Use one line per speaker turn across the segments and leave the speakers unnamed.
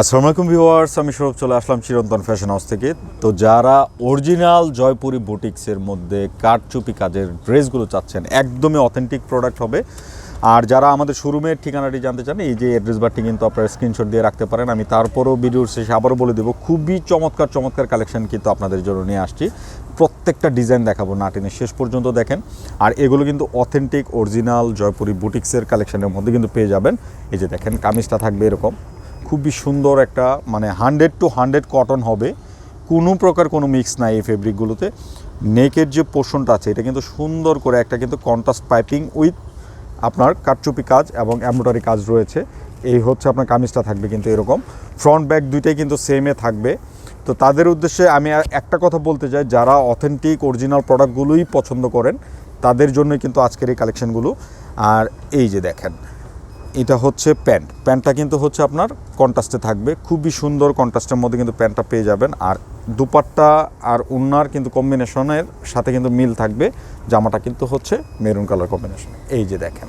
আসসালামু আলাইকুম ভিউয়ার্স, আমি সৌরভ চলে আসলাম চিরন্তন ফ্যাশন হাউস থেকে। তো যারা অরিজিনাল জয়পুরি বুটিক্সের মধ্যে কাঠচুপি কাজের ড্রেসগুলো চাচ্ছেন, একদমই অথেন্টিক প্রোডাক্ট হবে। আর যারা আমাদের শোরুমের ঠিকানাটি জানতে চান, এই যে অ্যাড্রেস বারটি কিন্তু আপনারা স্ক্রিনশট দিয়ে রাখতে পারেন। আমি তারপরেও ভিডিওর শেষে আবারও বলে দেবো, খুবই চমৎকার চমৎকার কালেকশন কিন্তু আপনাদের জন্য নিয়ে আসছি। প্রত্যেকটা ডিজাইন দেখাবো নাটিনের শেষ পর্যন্ত দেখেন। আর এগুলো কিন্তু অথেন্টিক অরিজিনাল জয়পুরি বুটিক্সের কালেকশনের মধ্যে কিন্তু পেয়ে যাবেন। এই যে দেখেন, কামিজটা থাকবে এরকম। খুবই সুন্দর একটা মানে হান্ড্রেড টু হান্ড্রেড কটন হবে। কোনো প্রকার কোনো মিক্স নাই এই ফেব্রিকগুলোতে। নেকের যে পোর্শনটা আছে, এটা কিন্তু সুন্দর করে একটা কিন্তু কন্ট্রাস্ট পাইপিং উইথ আপনার কাটচুপি কাজ এবং এমব্রয়ডারি কাজ রয়েছে। এই হচ্ছে আপনার কামিজটা থাকবে কিন্তু এরকম। ফ্রন্ট ব্যাক দুইটাই কিন্তু সেমে থাকবে। তো তাদের উদ্দেশ্যে আমি একটা কথা বলতে চাই, যারা অথেন্টিক অরিজিনাল প্রোডাক্টগুলোই পছন্দ করেন, তাদের জন্যই কিন্তু আজকের এই কালেকশনগুলো আর এই যে দেখেন এটা হচ্ছে প্যান্ট। প্যান্টটা কিন্তু হচ্ছে আপনার কন্ট্রাস্টে থাকবে। খুবই সুন্দর কন্ট্রাস্টের মধ্যে কিন্তু প্যান্টটা পেয়ে যাবেন। আর দুপাট্টা আর উন্নার কিন্তু কম্বিনেশনের সাথে কিন্তু মিল থাকবে। জামাটা কিন্তু হচ্ছে মেরুন কালার কম্বিনেশন। এই যে দেখেন,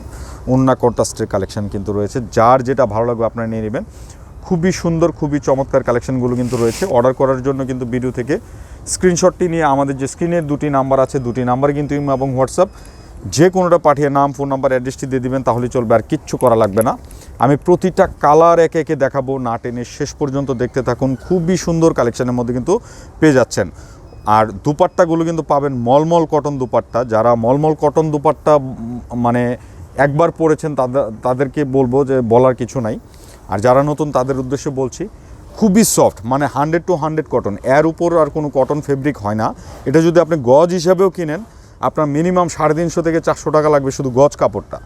উন্না কন্ট্রাস্টের কালেকশন কিন্তু রয়েছে। যার যেটা ভালো লাগবে আপনারা নিয়ে নেবেন। খুবই সুন্দর, খুবই চমৎকার কালেকশনগুলো কিন্তু রয়েছে। অর্ডার করার জন্য কিন্তু ভিডিও থেকে স্ক্রিনশটটি নিয়ে আমাদের যে স্ক্রিনের দুটি নাম্বার আছে, দুটি নাম্বার কিন্তু এবং হোয়াটসঅ্যাপ। যে কোনোটা পাঠিয়ে নাম, ফোন নাম্বার, অ্যাড্রেসটি দিয়ে দিবেন তাহলে চলবে আর কিচ্ছু করা লাগবে না। আমি প্রতিটা কালার একে একে দেখাবো, না টেনে শেষ পর্যন্ত দেখতে থাকুন। খুবই সুন্দর কালেকশানের মধ্যে কিন্তু পেয়ে যাচ্ছেন। আর দুপাট্টাগুলো কিন্তু পাবেন মলমল কটন দুপাট্টা। যারা মলমল কটন দুপাট্টা মানে একবার পরেছেন তাদের তাদেরকে বলব যে বলার কিছু নাই। আর যারা নতুন, তাদের উদ্দেশ্যে বলছি, খুবই সফট মানে হান্ড্রেড টু হান্ড্রেড কটন। এর উপর আর কোনো কটন ফেব্রিক হয় না। এটা যদি আপনি গজ হিসাবেও কিনেন আপনার মিনিমাম সাড়ে তিনশো থেকে চারশো টাকা লাগবে শুধু গজ কাপড়টা।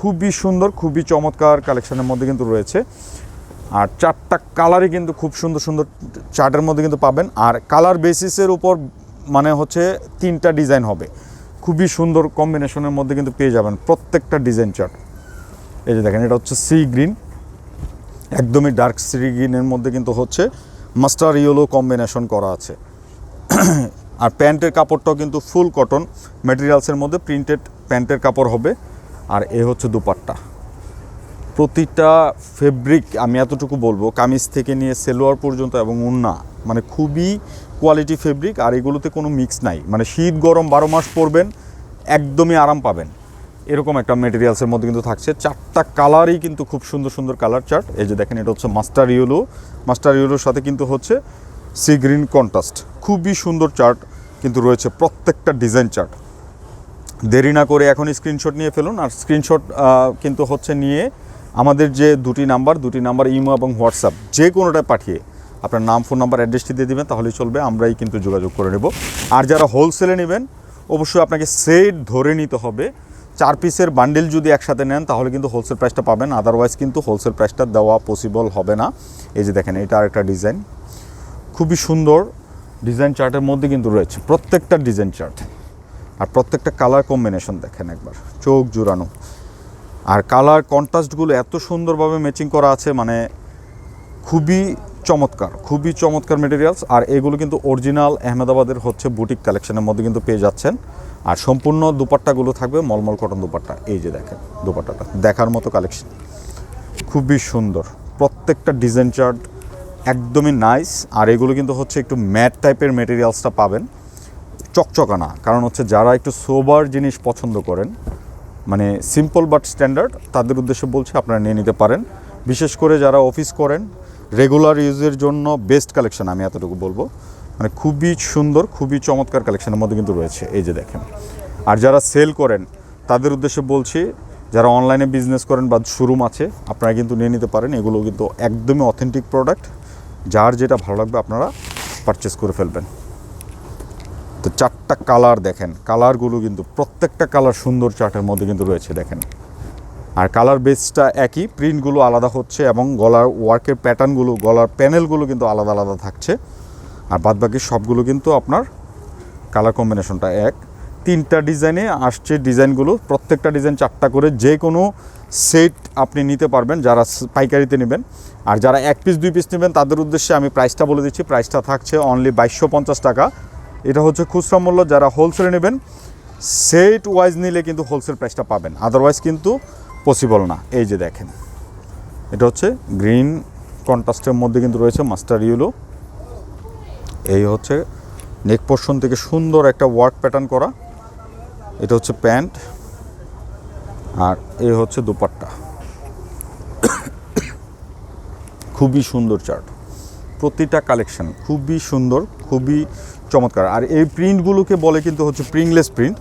খুবই সুন্দর, খুবই চমৎকার কালেকশনের মধ্যে কিন্তু রয়েছে। আর চারটা কালারই কিন্তু খুব সুন্দর সুন্দর চার্টের মধ্যে কিন্তু পাবেন। আর কালার বেসিসের উপর মানে হচ্ছে তিনটা ডিজাইন হবে। খুবই সুন্দর কম্বিনেশনের মধ্যে কিন্তু পেয়ে যাবেন প্রত্যেকটা ডিজাইন চার্ট এই যে দেখেন, এটা হচ্ছে সি গ্রিন একদমই ডার্ক সি গ্রিনের মধ্যে কিন্তু হচ্ছে মাস্টার ইয়েলো কম্বিনেশন করা আছে। আর প্যান্টের কাপড়টাও কিন্তু ফুল কটন ম্যাটেরিয়ালসের মধ্যে প্রিন্টেড প্যান্টের কাপড় হবে। আর এ হচ্ছে দুপাট্টা। প্রতিটা ফেব্রিক আমি এতটুকু বলব, কামিজ থেকে নিয়ে সেলোয়ার পর্যন্ত এবং উন্না মানে খুবই কোয়ালিটি ফেব্রিক আর এগুলোতে কোনো মিক্স নাই। মানে শীত, গরম বারো মাস পরবেন, একদমই আরাম পাবেন। এরকম একটা মেটেরিয়ালসের মধ্যে কিন্তু থাকছে। চারটা কালারই কিন্তু খুব সুন্দর সুন্দর কালার চার্ট এই যে দেখেন, এটা হচ্ছে মাস্টার ইয়েলো মাস্টার ইয়েলোর সাথে কিন্তু হচ্ছে সি গ্রিন কন্ট্রাস্ট খুবই সুন্দর চার্ট কিন্তু রয়েছে প্রত্যেকটা ডিজাইন চার্ট। দেরি না করে এখন স্ক্রিনশট নিয়ে ফেলুন আর স্ক্রিনশট কিন্তু হচ্ছে নিয়ে আমাদের যে দুটি নাম্বার দুটি নাম্বার ইমো এবং হোয়াটসঅ্যাপ, যে কোনোটায় পাঠিয়ে আপনার নাম, ফোন নাম্বার, অ্যাড্রেসটি দিয়ে দেবেন, তাহলেই চলবে, আমরাই কিন্তু যোগাযোগ করে নেব। আর যারা হোলসেলে নেবেন, অবশ্যই আপনাকে সেট ধরে নিতে হবে। চার পিসের বান্ডেল যদি একসাথে নেন, তাহলে কিন্তু হোলসেল প্রাইসটা পাবেন আদারওয়াইজ কিন্তু হোলসেল প্রাইসটা দেওয়া পসিবল হবে না। এই যে দেখেন, এটা আরেকটা ডিজাইন খুবই সুন্দর ডিজাইন চার্টের মধ্যে কিন্তু রয়েছে, প্রত্যেকটা ডিজাইন চার্ট। আর প্রত্যেকটা কালার কম্বিনেশন দেখেন একবার, চোখ জুড়ানো। আর কালার কন্ট্রাস্টগুলো এত সুন্দরভাবে ম্যাচিং করা আছে মানে খুবই চমৎকার খুবই চমৎকার মেটেরিয়ালস আর এগুলো কিন্তু অরিজিনাল আহমেদাবাদের হচ্ছে বুটিক কালেকশনের মধ্যে কিন্তু পেয়ে যাচ্ছেন। আর সম্পূর্ণ দুপাট্টাগুলো থাকবে মলমল কটন দুপাট্টা, এই যে দেখেন দুপাট্টাটা, দেখার মতো কালেকশন খুবই সুন্দর, প্রত্যেকটা ডিজাইন চার্ট একদমই নাইস আর এগুলো কিন্তু হচ্ছে একটু ম্যাট টাইপের মেটেরিয়ালসটা পাবেন। চকচকা না কারণ হচ্ছে যারা একটু সোবার জিনিস পছন্দ করেন মানে সিম্পল বাট স্ট্যান্ডার্ড তাদের উদ্দেশ্যে বলছি আপনারা নিয়ে নিতে পারেন। বিশেষ করে যারা অফিস করেন রেগুলার ইউজের জন্য বেস্ট কালেকশন আমি এতটুকু বলব। মানে খুবই সুন্দর, খুবই চমৎকার কালেকশনের মধ্যে কিন্তু রয়েছে, এই যে দেখেন। আর যারা সেল করেন, তাদের উদ্দেশ্যে বলছি, যারা অনলাইনে বিজনেস করেন বা শোরুম আছে, আপনারা কিন্তু নিয়ে নিতে পারেন। এগুলো কিন্তু একদমই অথেন্টিক প্রোডাক্ট যার যেটা ভালো লাগবে আপনারা পারচেস করে ফেলবেন। তো চারটা কালার দেখেন কালারগুলো কিন্তু প্রত্যেকটা কালার সুন্দর চার্টের মধ্যে কিন্তু রয়েছে দেখেন। আর কালার বেসটা একই প্রিন্টগুলো আলাদা হচ্ছে এবং গলার ওয়ার্কের প্যাটার্নগুলো গলার প্যানেলগুলো কিন্তু আলাদা আলাদা থাকছে। আর বাদবাকি সবগুলো কিন্তু আপনার কালার কম্বিনেশনটা এক। তিনটা ডিজাইনে আসছে ডিজাইনগুলো। প্রত্যেকটা ডিজাইন চারটা করে যে কোনো সেট আপনি নিতে পারবেন, যারা পাইকারিতে নেবেন। আর যারা এক পিস, দুই পিস নেবেন, তাদের উদ্দেশ্যে আমি প্রাইসটা বলে দিচ্ছি। প্রাইসটা থাকছে অনলি বাইশশো পঞ্চাশ টাকা। এটা হচ্ছে খুচরা মূল্য, যারা হোলসেলে নেবেন সেট ওয়াইজ নিলে কিন্তু হোলসেল প্রাইসটা পাবেন। আদারওয়াইজ কিন্তু পসিবল না। এই যে দেখেন, এটা হচ্ছে গ্রিন কন্ট্রাস্টের মধ্যে কিন্তু রয়েছে মাস্টার ইউলো এই হচ্ছে নেক পোর্শন থেকে সুন্দর একটা ওয়ার্ক প্যাটার্ন করা। এটা হচ্ছে প্যান্ট আর এ হচ্ছে দুপাট্টা। খুবই সুন্দর চার্ট। প্রতিটা কালেকশান খুবই সুন্দর, খুবই চমৎকার। আর এই প্রিন্টগুলোকে বলে কিন্তু হচ্ছে প্রিংলেস প্রিন্ট।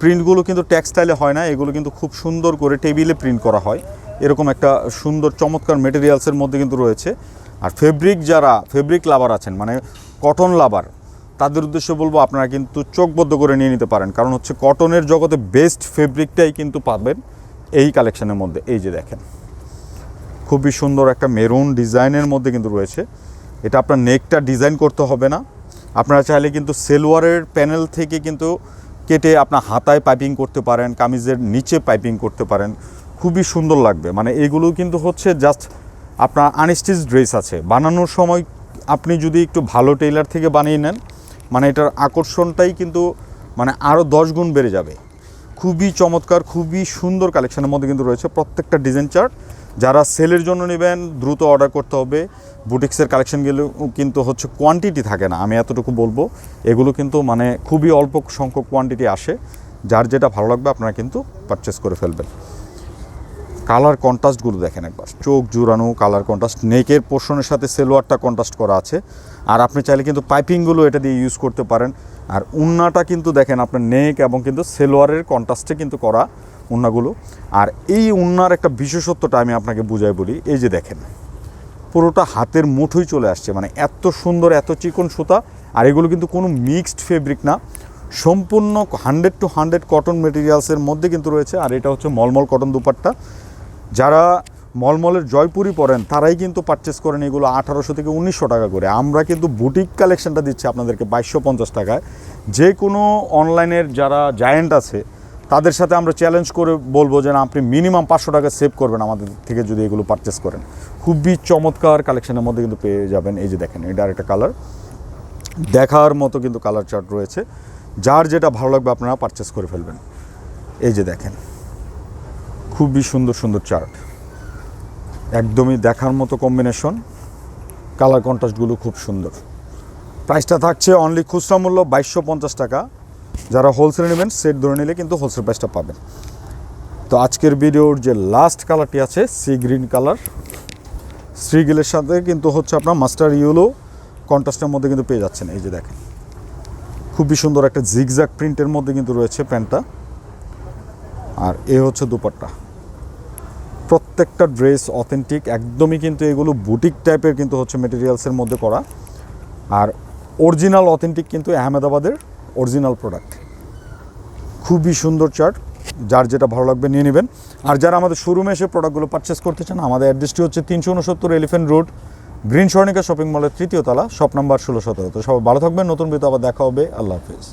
প্রিন্টগুলো কিন্তু টেক্সটাইলে হয় না, এগুলো কিন্তু খুব সুন্দর করে টেবিলে প্রিন্ট করা হয়। এরকম একটা সুন্দর চমৎকার মেটেরিয়ালসের মধ্যে কিন্তু রয়েছে। আর ফেব্রিক যারা ফেব্রিক লাভার আছেন মানে কটন লাভার তাদের উদ্দেশ্যে বলব আপনারা কিন্তু চোখবদ্ধ করে নিয়ে নিতে পারেন। কারণ হচ্ছে কটনের জগতে বেস্ট ফেব্রিকটাই কিন্তু পাবেন এই কালেকশানের মধ্যে। এই যে দেখেন, খুবই সুন্দর একটা মেরুন ডিজাইনের মধ্যে কিন্তু রয়েছে। এটা আপনার নেকটা ডিজাইন করতে হবে না। আপনারা চাইলে কিন্তু সেলোয়ারের প্যানেল থেকে কিন্তু কেটে আপনার হাতায় পাইপিং করতে পারেন, কামিজের নিচে পাইপিং করতে পারেন। খুবই সুন্দর লাগবে। মানে এগুলো কিন্তু হচ্ছে জাস্ট আপনার আনস্টিচ ড্রেস আছে। বানানোর সময় আপনি যদি একটু ভালো টেইলার থেকে বানিয়ে নেন মানে এটার আকর্ষণটাই কিন্তু মানে আরও দশ গুণ বেড়ে যাবে। খুবই চমৎকার, খুবই সুন্দর কালেকশনের মধ্যে কিন্তু রয়েছে প্রত্যেকটা ডিজাইন চার্ট যারা সেলের জন্য নেবেন, দ্রুত অর্ডার করতে হবে। বুটিক্সের কালেকশনগুলো কিন্তু হচ্ছে কোয়ান্টিটি থাকে না, আমি এতটুকু বলব। এগুলো কিন্তু মানে খুবই অল্প সংখ্যক কোয়ান্টিটি আসে। যার যেটা ভালো লাগবে আপনারা কিন্তু পারচেস করে ফেলবেন। কালার কন্ট্রাস্টগুলো দেখেন একবার। চোখ জুড়ানো কালার কন্ট্রাস্ট, নেকের পোর্শনের সাথে সেলোয়ারটা কন্ট্রাস্ট করা আছে। আর আপনি চাইলে কিন্তু পাইপিংগুলো এটা দিয়ে ইউজ করতে পারেন। আর উন্নাটা কিন্তু দেখেন আপনার নেক এবং কিন্তু সেলোয়ারের কন্ট্রাস্টে কিন্তু করা উন্নাগুলো। আর এই উন্নার একটা বিশেষত্বটা আমি আপনাকে বুঝাই বলি, এই যে দেখেন, পুরোটা হাতের মুঠোই চলে আসছে। মানে এত সুন্দর, এত চিকন সুতা, আর এগুলো কিন্তু কোনো মিক্সড ফেব্রিক না। সম্পূর্ণ হান্ড্রেড টু হান্ড্রেড কটন মেটেরিয়ালসের মধ্যে কিন্তু রয়েছে। আর এটা হচ্ছে মলমল কটন দুপাট্টা। যারা মলমলের জয়পুরি পরেন, তারাই কিন্তু পারচেস করেন এগুলো আঠারোশো থেকে উনিশশো টাকা করে। আমরা কিন্তু বুটিক কালেকশনটা দিচ্ছি আপনাদেরকে বাইশশো পঞ্চাশ টাকায়। যে কোনো অনলাইনের যারা জায়েন্ট আছে, তাদের সাথে আমরা চ্যালেঞ্জ করে বলব যে না, আপনি মিনিমাম পাঁচশো টাকা সেভ করবেন আমাদের থেকে যদি এগুলো পারচেস করেন। খুবই চমৎকার কালেকশনের মধ্যে কিন্তু পেয়ে যাবেন। এই যে দেখেন, এটা আরেকটা কালার দেখার মতো কিন্তু কালার চার্ট রয়েছে। যার যেটা ভালো লাগবে আপনারা পারচেস করে ফেলবেন। এই যে দেখেন। খুবই সুন্দর সুন্দর চার্ট। একদমই দেখার মতো কম্বিনেশন কালার কন্ট্রাস্টগুলো খুব সুন্দর। প্রাইসটা থাকছে অনলি খুচরা মূল্য বাইশশো পঞ্চাশ টাকা। যারা হোলসেল নেবেন সেট ধরে নিলে কিন্তু হোলসেল প্রাইসটা পাবেন। তো আজকের ভিডিওর যে লাস্ট কালারটি আছে সি গ্রিন কালার সি গ্রিলের সাথে কিন্তু হচ্ছে আপনার মাস্টার ইউলো কন্ট্রাস্টের মধ্যে কিন্তু পেয়ে যাচ্ছেন। এই যে দেখেন। খুবই সুন্দর একটা জিগজ্যাক প্রিন্টের মধ্যে কিন্তু রয়েছে প্যান্টটা। আর এ হচ্ছে দুপাট্টা। প্রত্যেকটা ড্রেস অথেন্টিক, একদমই কিন্তু এগুলো বুটিক টাইপের কিন্তু হচ্ছে মেটেরিয়ালসের মধ্যে করা। আর অরিজিনাল অথেন্টিক কিন্তু আহমেদাবাদের অরিজিনাল প্রোডাক্ট খুবই সুন্দর চার্ট যার যেটা ভালো লাগবে নিয়ে নেবেন। আর যারা আমাদের শোরুমে এসে প্রোডাক্টগুলো পারচেস করতে চান, আমাদের অ্যাড্রেসটি হচ্ছে তিনশো উনসত্তর এলিফেন্ট রোড গ্রিন শপিং মলের তৃতীয় তলা শপ নাম্বার ষোলো সতেরো। তো সবাই ভালো থাকবেন, নতুন বিতে আবার দেখা হবে। আল্লাহ হাফিজ।